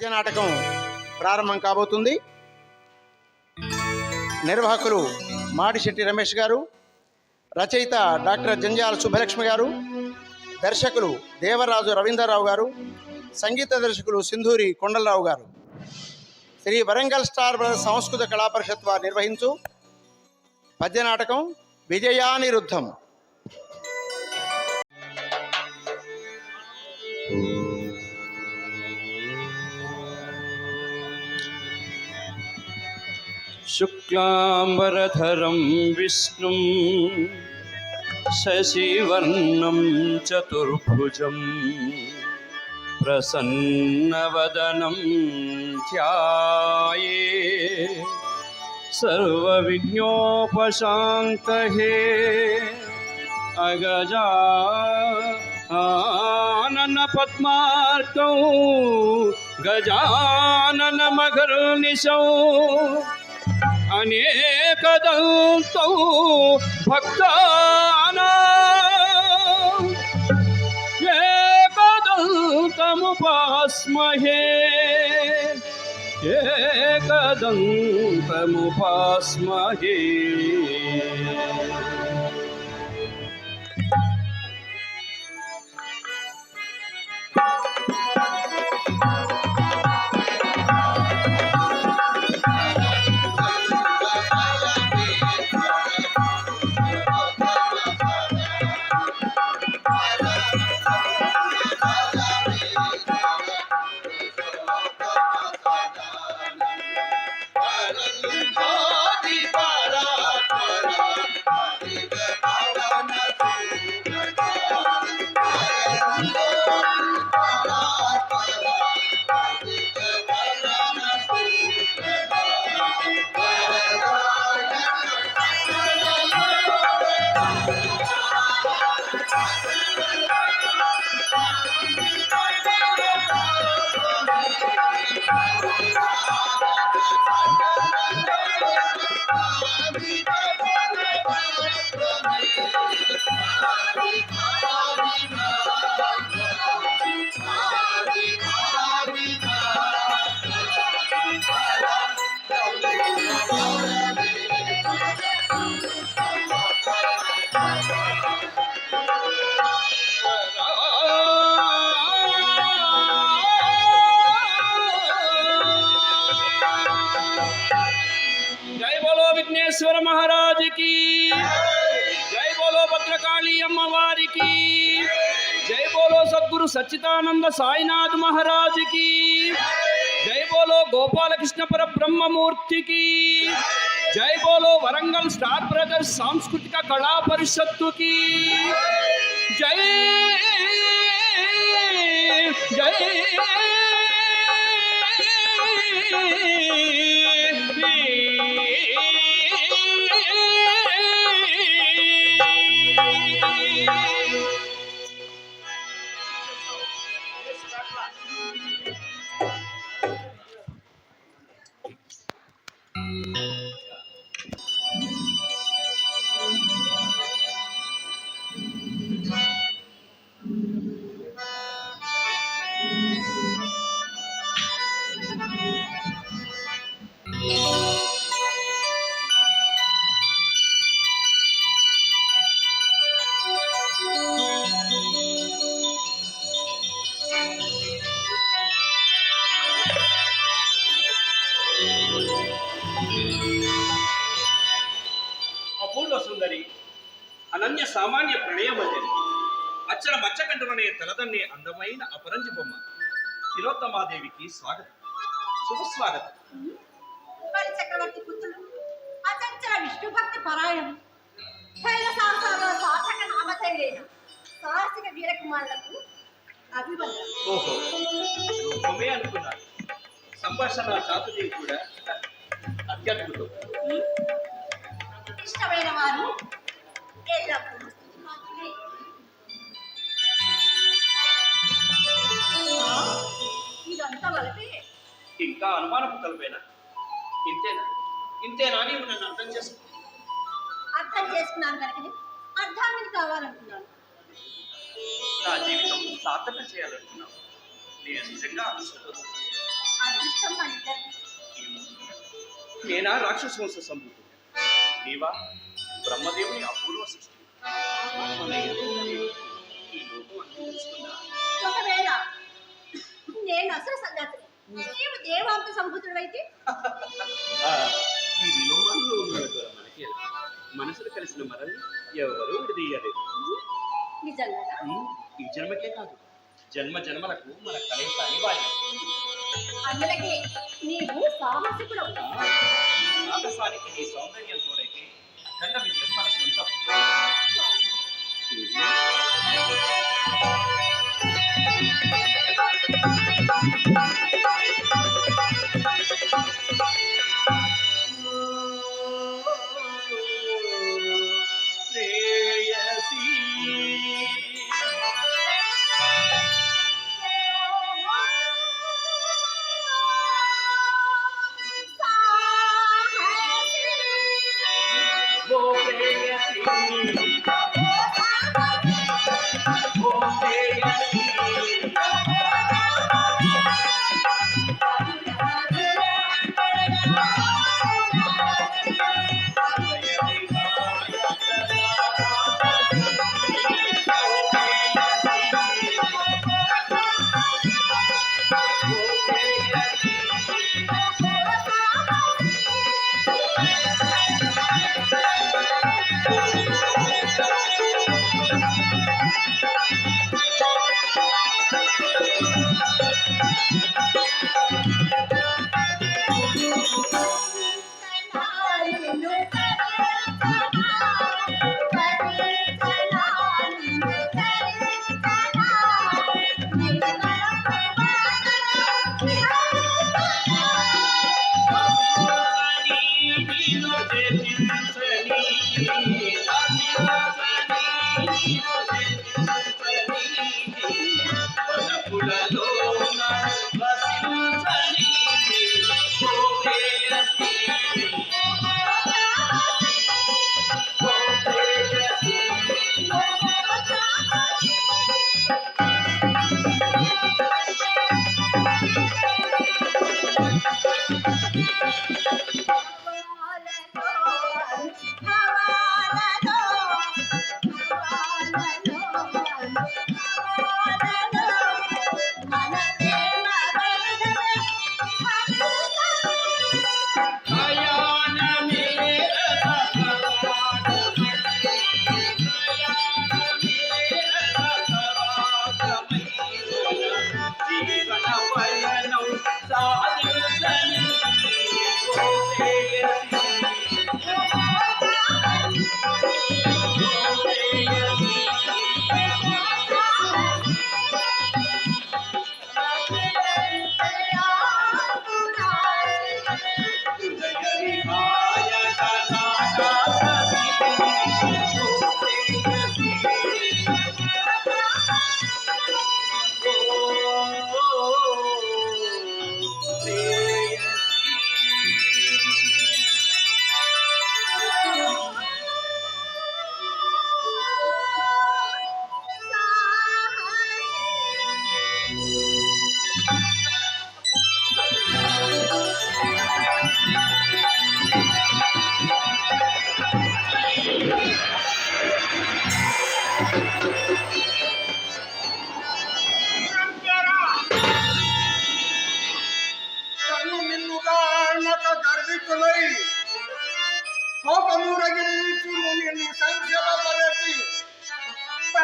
పద్య నాటకం ప్రారంభం కాబోతుంది. నిర్వాహకులు మాడిశెట్టి రమేష్ గారు రచయిత డాక్టర్ జంజాల శుభలక్ష్మి గారు దర్శకులు దేవరాజు రవీంద్రరావు గారు సంగీత దర్శకులు సింధూరి కొండలరావు గారు. శ్రీ వరంగల్ స్టార్ బ్రదర్స్ సంస్కృత కళాపరిషత్ వారు నిర్వహించు పద్య నాటకం విజయానిరుద్ధం. शुक्लाम्बरधरं विष्णुं शशिवर्णं चतुर्भुजं प्रसन्नवदनं ध्याये सर्वविघ्नोपशान्तहे अगजा आननपद्मार्कौ गजाननमघर्निशौ అనేకదంతౌ భక్తానా. ఏకదంతముపాస్మహే. ఏకదంతముపాస్మహే. అమ్మవారికి జై బోలో భద్రకాళి అమ్మవారికి. జై బోలో సద్గురు సచ్చిదానంద సాయినాథ్ మహారాజుకి. జై బోలో గోపాలకృష్ణ పరబ్రహ్మమూర్తికి. జై బోలో వరంగల్ స్టార్ బ్రదర్స్ సాంస్కృతిక కళా పరిషత్తుకి. జై జై అనన్య సామాన్య ప్రణయమంజరి అచ్చర మచ్చకంటుననే తలదన్నే అందమైన అపరంజి బొమ్మ. తిలోత్తమాదేవికి స్వాగతం. శుభస్వాగతం. మరి చక్రవర్తి పుత్రుడు అచంచల విష్ణు భక్తి పరాయణం శైల సార్థక సాహసిక వీరకుమారులకు అభివందనం. ఓహో రూపమే అనుకున్నాను సంభాషణ చాతుర్యం కూడా అత్యద్భుతం. ఇష్టమైన వారు ఇంకా అనుమానపు తలపేనా ఇంతేనా? ఇంతేనా నీవు నన్ను అర్థం చేసుకో. అర్థం చేసుకున్నాను కనుకనే అర్థాన్ని కావాలనుకున్నాను. నా జీవితం సార్థకం చేయాలనుకున్నావు నేను నిజంగా అదృష్టవంతుడు. అదృష్టం మన ఇద్దరిది నేనా రాక్షస వంశ సంభూతుడు దేవా బ్రహ్మదేవుని అపూర్వ సృష్టి. మన ఎదురుగానే ఈ లోకం అన్ని తెలుసుకుందా ఒకవేళ నేను అసలు సంగతి నీవు దేవాంత సంభూతుడైతే ఈ విలోమాల్లో ఉన్న మనకి? మనసులు కలిసిన మనల్ని ఎవరు విడదీయలేదు. నిజంగా ఈ జన్మకే కాదు. జన్మ జన్మలకు మన కలయిక అనివార్యం. అందులకే నీవు సాహసికుడు ఆకాశానికి నీ సౌందర్యం తోడైతే అఖండ విజయం మన సొంతం శ్రేయసీ உலகம்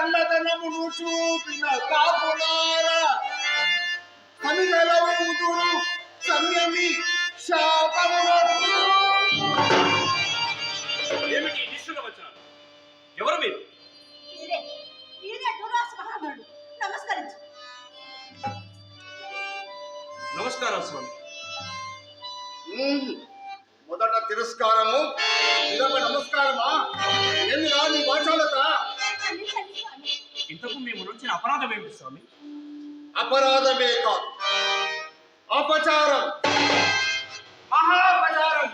పెళ్ళదనమును చూపిన కాపులారా సమిగలవుదురు సంయమి ఏమిటి ఎవరు మీరు? ఇదే ఇదే దురాశ మహాబలుడు నమస్కరించు. నమస్కారం స్వామి. మొదట తిరస్కారము ఇదొక నమస్కారమా? నీ ఇంతకు మేము నుంచి అపరాధం ఏమిటి స్వామి? అపరాధమే కాదు అపచారం. మహాపచారం.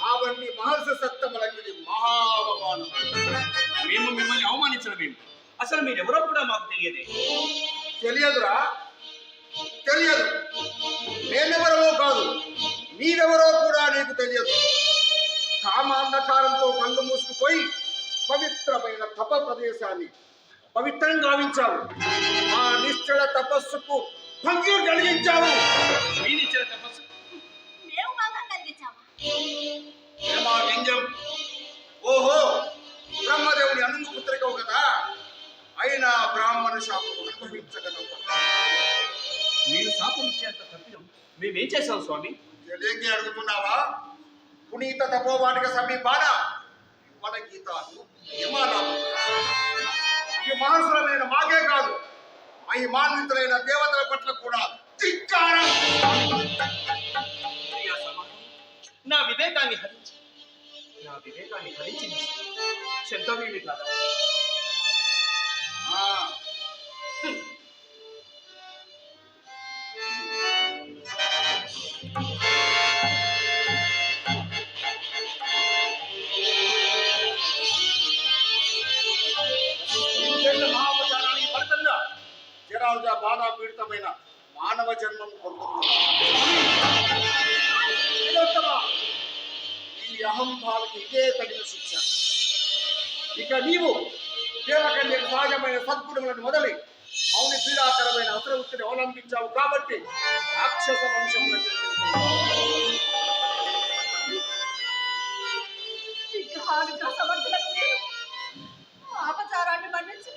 మావంటి మహర్షి సత్తములకు ఇది మహావమానం. మేము మిమ్మల్ని అవమానించడం ఏమిటి? అసలు మీరు ఎవరో కూడా మాకు తెలియదే. తెలియదురా. తెలియదు. నేనెవరో కాదు. నీవెవరో కూడా నీకు తెలియదు. కామాంధకారంతో కళ్ళు మూసుకుపోయి పవిత్రమైన తప ప్రదేశాన్ని పవిత్రంగా గావించావు. ఆ నిశ్చల తపస్సుకు భంగ్యం కలిగించావు. మీరిచ్చిన తపస్సు మేము బాగా కలిగించామా? ఏమా వ్యంగ్యం ఓహో బ్రహ్మదేవుని అనంత పుత్రికవు కదా. అయినా బ్రాహ్మణ శాపం అనుభవించగలవు. మీరు శాపం ఇచ్చేంత తప్పిదం మేమేం చేశాం స్వామి? తెలియకి అడుగుతున్నావా? పునీత తపోవాటిక సమీపాన మన గీతాలు విమానాలు ఈ మానసులమైన మాకే కాదు మహిమాన్వితులైన దేవతల పట్ల కూడా ధిక్కారం. నా వివేకాన్ని హరించి నా వివేకాన్ని హరించింది శబ్దమేమి కాదా? అహంభావికి ఇదే తగిన శిక్ష. ఇక నీవు దేవకన్య సహజమైన సద్గుణములను మొదలి మౌని పీడాకరమైన అసరవృత్తిని అవలంబించావు కాబట్టి రాక్షస నేను ఆపచారాన్ని మన్నించి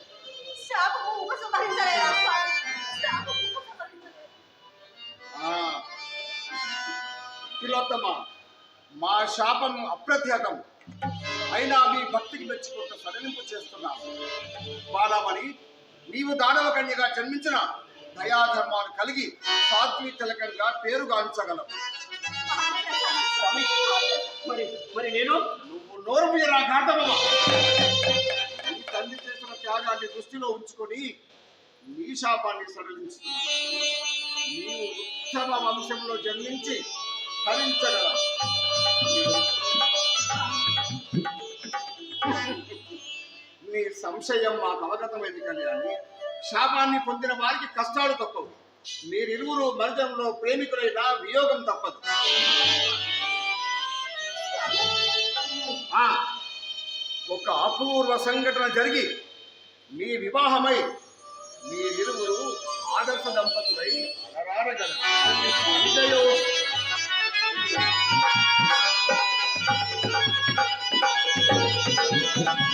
శాపము ఉపసంహరించలేదా స్వామి? శాపము ఉపసంహరించలేదు. తిలోత్తమ మా శాపం అప్రత్యతం అయినా మీ భక్తికి మెచ్చుకుంటూ సడలింపు చేస్తున్నాం. బాలమణి నీవు దానవ కన్యగా జన్మించిన దయాధర్మాలు కలిగి సాత్వి తిలకంగా పేరుగాంచగలవు మరి మరి నేను? నువ్వు నోరు మీరా నీ తండ్రి చేసిన త్యాగాన్ని దృష్టిలో ఉంచుకొని నీ శాపాన్ని సడలించుతున్నావు నీవు ఉత్తమ వంశంలో జన్మించి హరించగల నీ సంశయం మాకు అవగతమైంది కళ్యాణి. శాపాన్ని పొందిన వారికి కష్టాలు తప్పవు. మీరిరువురు మరిదంలో ప్రేమికులైన వియోగం తప్పదు. ఒక అపూర్వ సంఘటన జరిగి మీ వివాహమై మీరిరువురు ఆదర్శ దంపతులై అలరారగలరు. విజయో Thank you.